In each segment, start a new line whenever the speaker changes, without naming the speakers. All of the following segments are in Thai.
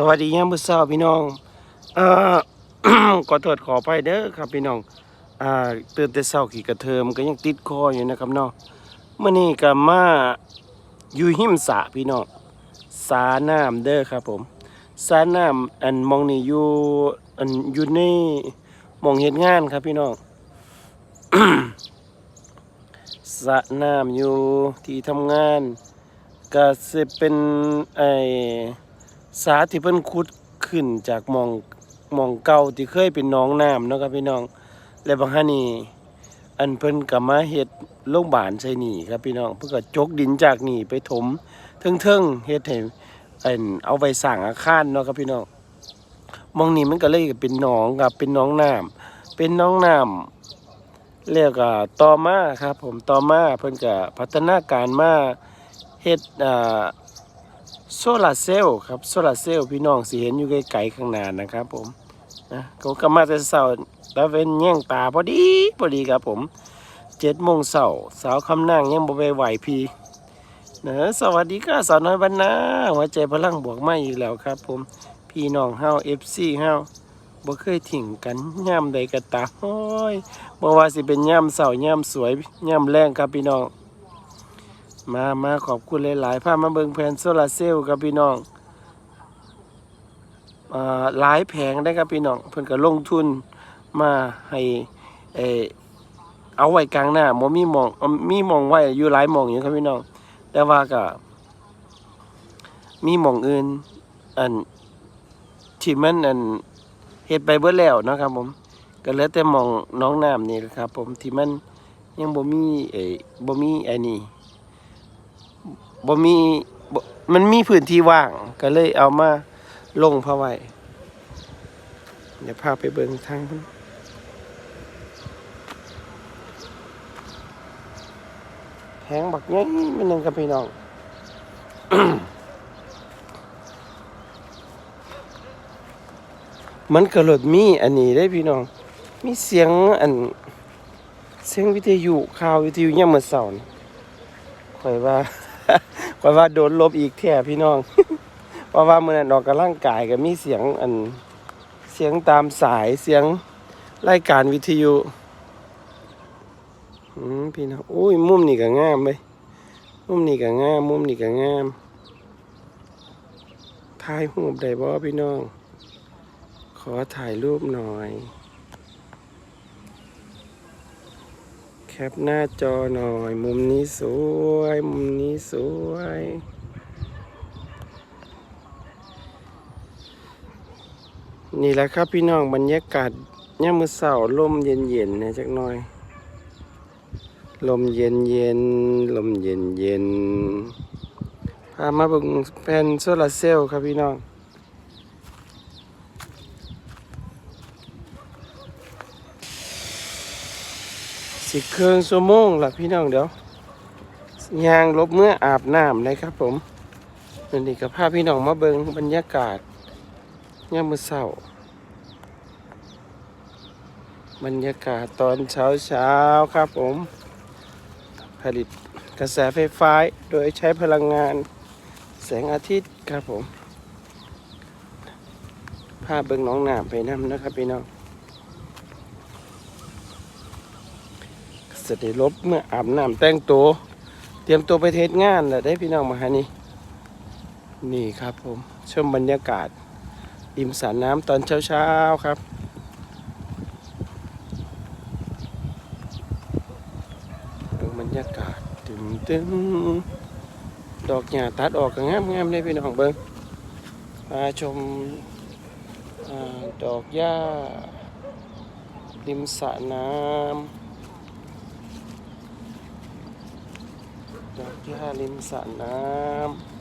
สวัสดียามมื้อเช้าพี่น้องเอ่อ ขอโทษขออภัยเด้อครับพี่น้องอ่าตื่นแต่เช้าขี่กระเทิมก็ยังติดคออยู่นะครับเนาะมื้อนี้ก็มาอยู่หิมสะพี่น้องสาน้ำเด้อครับผมสาน้ำอันมองนี่อยู่อันอยู่ในมองเฮ็ดงานครับพี่น้องสระน้ำอยู่ที่ทำงานก็สิเป็นไอ สาที่เพิ่นขุดขึ้นจากมองมองเก่าที่เคยเป็นหนองน้ำเนาะครับพี่น้อง และบางฮานี่อันเพิ่นก็มาเฮ็ดโรงบาลใส่นี่ครับพี่น้องเพิ่นก็จกดินจากนี่ไปถมเทิงๆเฮ็ดให้อันเอาไว้สร้างอาคารเนาะครับพี่น้องมองนี้มันก็เลยเป็นหนองครับเป็นหนองน้ำเป็นหนองน้ำแล้วก็ต่อมาครับ ผมต่อมาเพิ่นก็พัฒนาการมาเฮ็ดอ่า โซลาร์เซลล์ครับโซลาร์เซลล์พี่น้องสิเห็นอยู่ไกลๆข้างหน้านะครับผมนะเขาก็มาแต่เช้าตะเวนแย่งตาพอดีพอดีครับผมเจ็ดโมงเช้าสาวคำนางยังบ่ไปไหวพี่นะสวัสดีค่ะสาวน้อยบรรณาหัวใจพลังบวกไมาอีกแล้วครับ ผมพี่น้องเฮา FC เฮาบ่เคยทิ้งกันย่ำใดก็ตามโอ้ยบ่ว่าสิเป็นย่ำเช้าย่ำสวยย่ำแรงครับพี่น้อง มามาขอบคุณหลายๆภาพมาเบิงแผนโซลาร์เซลล์ครับพี่น้องหลายแผงได้ครับพี่น้องเพิ่นก็ลงทุนมาให้เอเอาไว้กลางหน้าบ่มีมองมีมองไว้อยู่หลายมองอยู่ครับพี่น้องแต่ว่าก็มีมองอื่นอันที่มันอันเฮ็ดไปเบิดแล้วนะครับผมก็เหลือแต่มองน้องน้ำนี่แหละครับผมที่มันยังบ่มีเออบ่มีไอ้นี่ บ่มีบ่มันมีพื้นที่ว่าง ก็เลยเอามาลงเพาไว้เดี๋ยวพาไปเบิ่งทางพุ่นแพงบักใหญ่มันนึงกับพี่น้องมันก็รถมีอันนี้ได้พี่น้อง มีเสียงอัน เสียงวิทยุข่าววิทยุยามมื้อเช้านี่ข่อยว่า ข่อยว่าโดนลบอีกแท้พี่น้อง เพราะว่ามื้อนั้นออกกำลังกายก็มีเสียงอันเสียงตามสายเสียงรายการวิทยุอืมพี่น้องอุ้ยมุมนี่ก็งามเลยมุมนี่ก็งามมุมนี่ก็งามถ่ายรูปได้บ่พี่น้อง ขอถ่ายรูปหน่อย คปหน้าจอหน่อย มุมนี้สวย มุมนี้สวย นี่แหละครับพี่น้องบรรยากาศย่ามมือเสาลมเย็นๆนะจักหน่อย ลมเย็นเย็นๆลมเย็นเย็นๆพามาบิ่งแผ่นโซลาร์เซลล์ครับพี่น้อง สิเครื่องชั่วโมงละพี่น้องเดี๋ยวยางลบเมื่ออาบน้ำเลยครับผมนนี้กับพาพพี่น้องมาเบิงบรรยากาศย่ามมือเช้าบรรยากาศตอนเช้าเช้าๆครับผม ผลิตกระแสไฟฟ้าโดยใช้พลังงานแสงอาทิตย์ครับผมพาพเบิงน้องหน้ำไปน้ำนะครับพี่น้อง สติลบเมื่ออาบน้ำแต่งตัวเตรียมตัวไปเทศงานแหละได้พี่น้องมาหานี่นี่ครับผมชมบรรยากาศริมสระน้ำตอนเช้าๆครับดูบรรยากาศตึงตึงดอกหญ้าตัดออกก็งามงามๆเลยพี่น้องเบิ้งมาชมอาดอกหญ้าริมสระน้ำ ดอกหญ้าริมสระน้ำ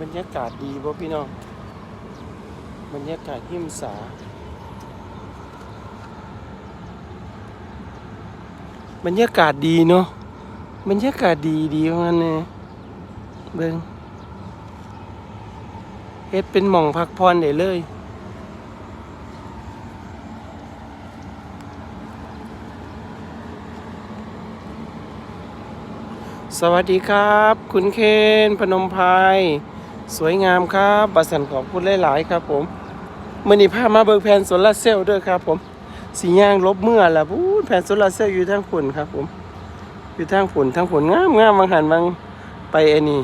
บรรยากาศดีบ่พี่น้อง บรรยากาศหิมสา บรรยากาศดีเนาะ บรรยากาศดีดีว่างั้นเนี่ยเบิ่งเฮ็ดเป็นหม่องพักผ่อนได้เลย สวัสดีครับ คุณเคนพนมไพรสวยงามครับบัสันขอบคุณหลาย ๆ ครับผมมื่อนี้พามาเบิกแผ่นโซลาร์เซลล์ด้วยครับผมสีย่างลบเมื่อละพูดแผ่นโซลาร์เซลล์อยู่ทางฝุ่นครับผม อยู่ทางฝุ่นทางฝุ่นงามงามบางหันบางไปไอ้นี่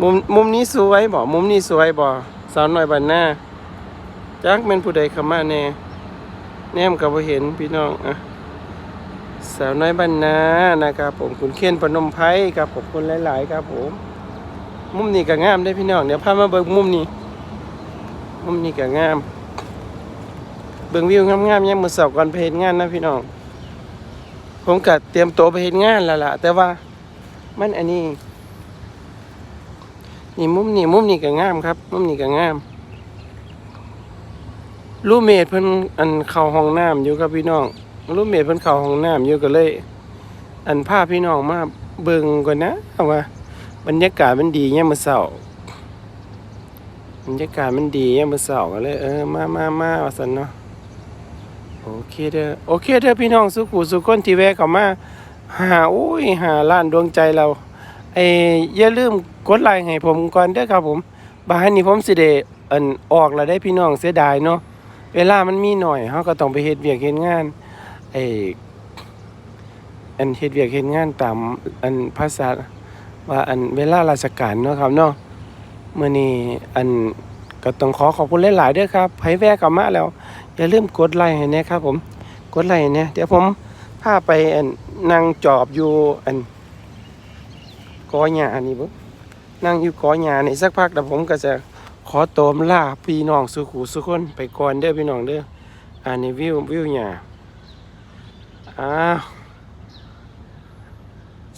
มุมมุมนี้สวยบ่ มุมนี้สวยบ่สาวหน้อยบันหน้าจักเป็นผู้ใดข้ามาแน่ แนมกับเห็นพี่น้องอะสาวน้อยบ้านนานะครับผมคุณเคนปนมไพรครับขอบคุณหลาย ๆ ครับผม มุมนี้ก็งามได้พี่น้องเดี๋ยวพามาเบิ่งมุมนี้ มุมนี้ก็งาม เบิ่งวิวงามๆยังมือสอบก่อนไปเฮ็ดงานนะพี่น้อง ผมก็เตรียมตัวไปเฮ็ดงานแล้วล่ะ แต่ว่ามันอันนี้ นี่มุมนี้มุมนี้ก็งามครับ มุมนี้ก็งาม รูเมดเพิ่นอันเข้าห้องน้ำอยู่กับพี่น้องรูเมดเพิ่นเข้าห้องน้ำอยู่ก็เลย อันพาพี่น้องมาเบิ่งก่อนนะว่าบรรยากาศมันดียามมื้อเช้าบรรยากาศมันดียามมื้อเช้าก็เลย เออมามามาว่าซั่นเนาะโอเคเด้อโอเคเด้อพี่น้องสุขุสุคนที่แวะเข้ามาหาโอ้ยหาล้านดวงใจเราไอ้อย่าลืมกดไลค์ให้ผมก่อนเด้อครับผมบาดนี้ผมสิได้อันออกแล้วได้พี่น้องเสียดายเนาะ เวลามันมีหน่อยเขาก็ต้องไปเฮ็ดเวียกเฮ็ดงานไออันเฮ็ดเวียกเฮ็ดงานตามอันภาษาว่าอันเวลาราชการเนาะครับเนาะเมื้อนี้อันก็ต้องขอขอบคุณหลายๆด้อครับไผแวะกลับมาแล้ว อย่าลืมกดไลค์ให้นะครับผมกดไลค์ให้นะเดี๋ยวผมพาไปอันนั่งจอบอยู่อันกอหญ้านี่บ่นั่งอยู่กอหญ้านี่สักพักแล้วผมก็จะ ขอโตมลาพี่น้องสุขูสุคนไปก่อนเด้อพี่น้องเด้ออันนี้วิววิวหยาอ้าว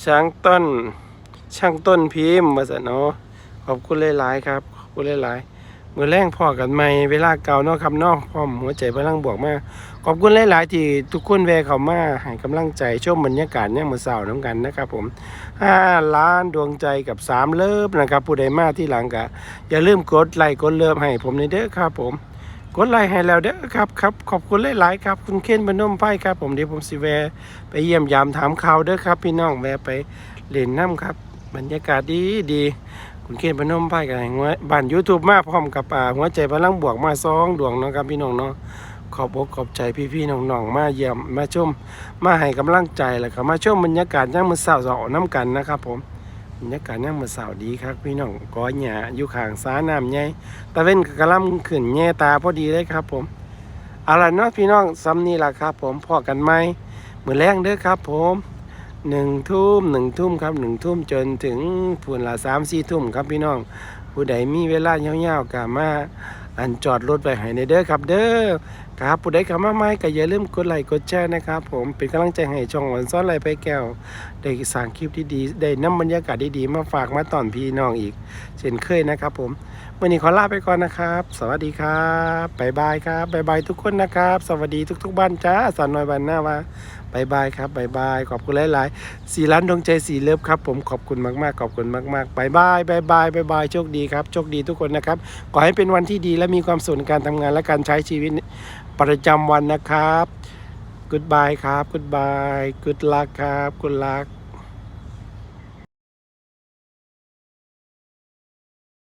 ช่างต้น ช่างต้นพิมพ์มาสะเนาะขอบคุณหลายๆครับ ขอบคุณหลายๆ มือแรงพอกันใหม่เวลาเก่าเนาะครับเนาะพร้อมหัวใจพลังบวกมากขอบคุณหลาย ๆ ที่ทุกคนแวะเข้ามาให้กำลังใจชมบรรยากาศเนี่ยมมือเสาร์น้ำกันนะครับผมห้าล้านดวงใจกับสามเลิฟนะครับผู้ใดมาที่หลังกะอย่าลืมกดไลค์กดเลิฟให้ผมในเด้อครับผม กดไลค์ให้แล้วเด้อครับครับขอบคุณหลาย ๆ ครับ คุณเคนบนมไพ่ครับ ผมเดี๋ยวผมสิแวะไปเยี่ยมยามถามข่าวเด้อครับ พี่น้องแวะไปเล่นน้ำครับ บรรยากาศดีดี คุณเคนบนมไพ่กับหัวบ้านยูทูบมาพร้อมกับอ่าหัวใจพลังบวกมาซองดวงเนาะครับพี่น้องเนาะขอบอกขอบใจพี่ๆน้องๆมาเยี่ยมมาชม มาให้กำลังใจแล้วก็มาชมบรรยากาศย่างมือสาร์สองน้ำกันนะครับผมบรรยากาศย่างมือสาร์ดีครับ พี่น้องก้อยหญ้าอยู่ข้างสาน้ำใหญ่ตะเว้นก็กำลังขึ้นแง่ตาพอดีเลยครับผมเอาล่ะเนาะพี่น้องซ้ำนี่ล่ะครับ ผมพอกันไหมเหมือนแรงเด้อครับ ผม หนึ่งทุ่มหนึ่งทุ่มครับหนึ่งทุ่มจนถึงฝุ่นละสามสี่ทุ่มครับพี่น้อง ผู้ใดมีเวลาเงี้ยวๆกับมาอันจอดรถไปให้ในเด้อครับเด้อ ครับผู้ใดเข้ามาใหม่ก็อย่าลืมกดไลค์กดแชร์นะครับผมเป็นกำลังใจให้ช่องวันซ้อนไรไปแก้ว ได้สร้างคลิปที่ดีได้นำบรรยากาศดีๆมาฝากมาตอนพี่น้องอีก เช่นเคยนะครับผมวันนี้ขอลาไปก่อนนะครับ สวัสดีครับบ๊ายบายครับบ๊ายบายทุกคนนะครับ สวัสดีทุก ๆ บ้านจ้าสอนน้อยบ้านหน้าว่าบายบายครับบายบายขอบคุณหลายๆสี่ล้านดวงใจสี่เลิฟครับผมขอบคุณมากๆ ขอบคุณมากๆบายบายบายบายบายบายโชคดีครับโชคดีทุกคนนะครับ ขอให้เป็นวันที่ดีและมีความสุขในการทำงานและการใช้ชีวิต ประจำวันนะครับ Goodbye ครับ Goodbye Good luck ครับ Good luck